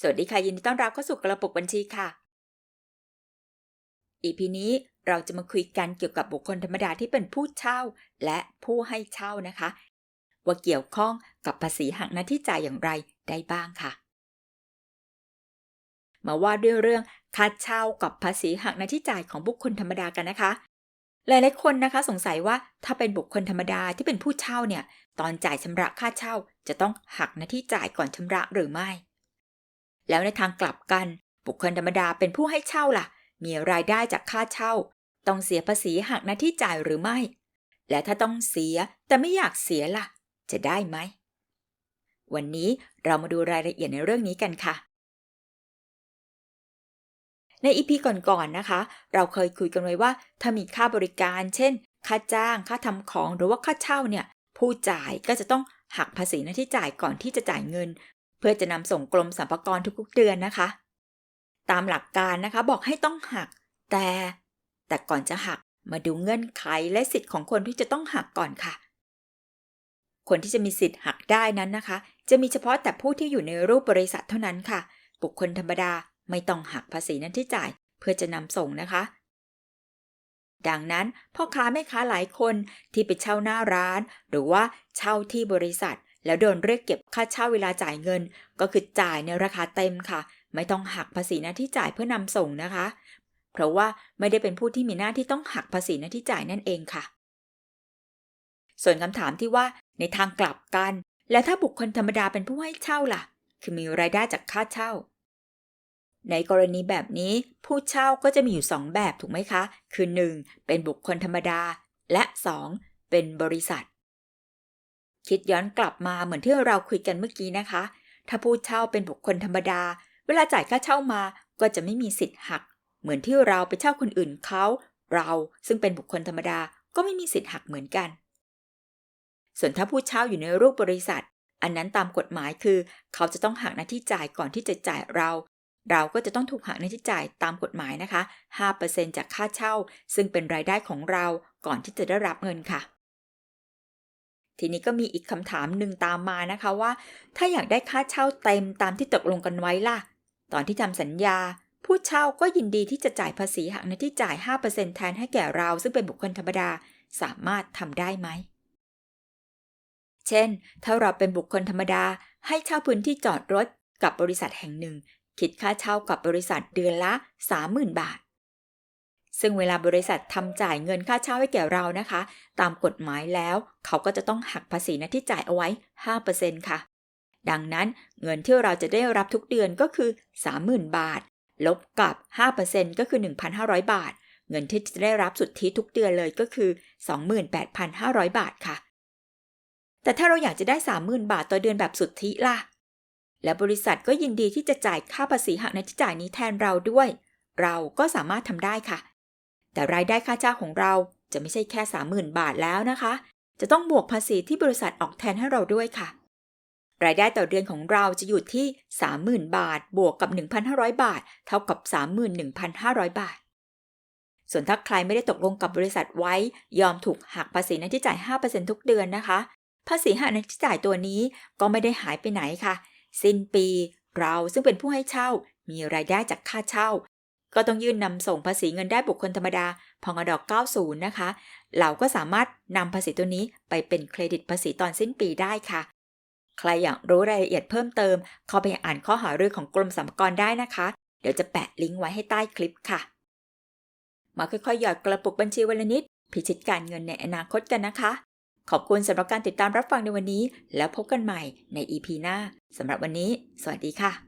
สวัสดีค่ะยินดีต้อนรับเข้าสู่กระปุกบัญชีค่ะ EP นี้เราจะมาคุยกันเกี่ยวกับบุคคลธรรมดาที่เป็นผู้เช่า และผู้ให้เช่านะคะ ว่าเกี่ยวข้องกับภาษีหักหน้าที่จ่ายอย่างไรได้บ้างค่ะ มาว่าด้วยเรื่องค่าเช่ากับภาษีหักหน้าที่จ่ายของบุคคลธรรมดากันนะคะ หลายๆคนนะคะสงสัยว่าถ้าเป็นบุคคลธรรมดาที่เป็นผู้เช่าเนี่ย ตอนจ่ายชำระค่าเช่า จะต้องหักหน้าที่จ่ายก่อนชำระหรือไม่ แล้วในทางกลับกัน บุคคลธรรมดาเป็นผู้ให้เช่าล่ะ มีรายได้จากค่าเช่า ต้องเสียภาษีหักหน้าที่จ่ายหรือไม่ และถ้าต้องเสียแต่ไม่อยากเสียล่ะ จะได้ไหม วันนี้เรามาดูรายละเอียดในเรื่องนี้กันค่ะในอีพีก่อนๆนะคะ เราเคยคุยกันไว้ว่า ถ้ามีค่าบริการ เช่น ค่าจ้าง ค่าทำของหรือว่าค่าเช่าเนี่ย ผู้จ่ายก็จะต้องหักภาษีหน้าที่จ่ายก่อนที่จะจ่ายเงิน เพื่อจะนำส่งกรมสรรพากรทุกๆเดือนนะคะ ตามหลักการนะคะบอกให้ต้องหัก แต่ แต่ก่อนจะหักมาดูเงื่อนไขและสิทธิ์ของคนที่จะต้องหักก่อนค่ะ คนที่จะมีสิทธิ์หักได้นั้นนะคะ จะมีเฉพาะแต่ผู้ที่อยู่ในรูปบริษัทเท่านั้นค่ะ บุคคลธรรมดาไม่ต้องหักภาษีนั้นที่จ่ายเพื่อจะนำส่งนะคะ ดังนั้นพ่อค้าแม่ค้าหลายคนที่ไปเช่าหน้าร้าน หรือว่าเช่าที่บริษัท แล้วโดนเรียกเก็บค่าเช่าเวลาจ่ายเงิน ก็คือจ่ายในราคาเต็มค่ะ ไม่ต้องหักภาษีหน้าที่จ่ายเพื่อนำส่งนะคะ เพราะว่าไม่ได้เป็นผู้ที่มีหน้าที่ต้องหักภาษีหน้าที่จ่ายนั่นเองค่ะ ส่วนคำถามที่ว่าในทางกลับกัน แล้วถ้าบุคคลธรรมดาเป็นผู้ให้เช่าล่ะ คือมีรายได้จากค่าเช่า ในกรณีแบบนี้ผู้เช่าก็จะมีอยู่ 2 แบบถูกไหมคะ คือ 1. เป็นบุคคลธรรมดา และ 2. เป็นบริษัท คิดย้อนกลับมาเหมือนที่เราคุยกันเมื่อกี้นะคะ ถ้าผู้เช่าเป็นบุคคลธรรมดา เวลาจ่ายค่าเช่ามาก็จะไม่มีสิทธิ์หัก เหมือนที่เราไปเช่าคนอื่นเขา เราซึ่งเป็นบุคคลธรรมดาก็ไม่มีสิทธิ์หักเหมือนกัน ส่วนถ้าผู้เช่าอยู่ในรูปบริษัท อันนั้นตามกฎหมายคือ เขาจะต้องหักหน้าที่จ่ายก่อนที่จะจ่ายเรา เราก็จะต้องถูกหักหน้าที่จ่ายตามกฎหมายนะคะ 5%จากค่าเช่า ซึ่งเป็นรายได้ของเราก่อนที่จะได้รับเงินค่ะ ทีนี้ก็มีอีกคำถามหนึ่งตามมานะคะว่า ถ้าอยากได้ค่าเช่าเต็มตามที่ตกลงกันไว้ล่ะ ตอนที่ทำสัญญา ผู้เช่าก็ยินดีที่จะจ่ายภาษีหักหน้าที่จ่าย 5%แทนให้แก่เราซึ่งเป็นบุคคลธรรมดาสามารถทำได้ไหม เช่น ถ้าเราเป็นบุคคลธรรมดา ให้เช่าพื้นที่จอดรถกับบริษัทแห่งหนึ่ง คิดค่าเช่ากับบริษัทเดือนละ 30,000 บาท ซึ่งเวลาบริษัททำจ่ายเงินค่าเช่าให้แก่เรานะคะ ตามกฎหมายแล้วเขาก็จะต้องหักภาษีน้าที่จ่ายเอาไว้ 5%ค่ะ ดังนั้นเงินที่เราจะได้รับทุกเดือนก็คือ 30,000 บาท ลบกับ 5%ก็คือ 1,500 บาท เงินที่จะได้รับสุทธิทุกเดือนเลยก็คือ 28,500 บาทค่ะ แต่ถ้าเราอยากจะได้ 30,000 บาทต่อเดือนแบบสุทธิล่ะ และบริษัทก็ยินดีที่จะจ่ายค่าภาษีหักหน้าที่จ่ายนี้แทนเราด้วยเราก็สามารถทำได้ค่ะ แต่รายได้ค่าจ้างของเราจะไม่ใช่แค่ 30,000 บาทแล้วนะคะ จะต้องบวกภาษีที่บริษัทออกแทนให้เราด้วยค่ะ รายได้ต่อเดือนของเราจะอยู่ที่ 30,000 บาท บวกกับ 1,500 บาท เท่ากับ 31,500 บาท ส่วนถ้าใครไม่ได้ตกลงกับบริษัทไว้ ยอมถูกหักภาษีน้าที่จ่าย 5%ทุกเดือนนะคะ ภาษีหักน้าที่จ่ายตัวนี้ก็ไม่ได้หายไปไหนค่ะ สิ้นปีเราซึ่งเป็นผู้ให้เช่ามีรายได้จากค่าเช่า ก็ต้องยื่นนำส่งภาษีเงินได้บุคคลธรรมดาพงดอก 90 นะคะ เราก็สามารถนำภาษีตัวนี้ไปเป็นเครดิตภาษีตอนสิ้นปีได้ค่ะ ใครอยากรู้รายละเอียดเพิ่มเติม เข้าไปอ่านข้อหารือของกรมสรรพากรได้นะคะ เดี๋ยวจะแปะลิงก์ไว้ให้ใต้คลิปค่ะ มาค่อยๆ หยอดกระปุกบัญชีวันละนิด พิชิตการเงินในอนาคตกันนะคะ ขอบคุณสำหรับการติดตามรับฟังในวันนี้ แล้วพบกันใหม่ใน EP หน้าสำหรับวันนี้ สวัสดีค่ะ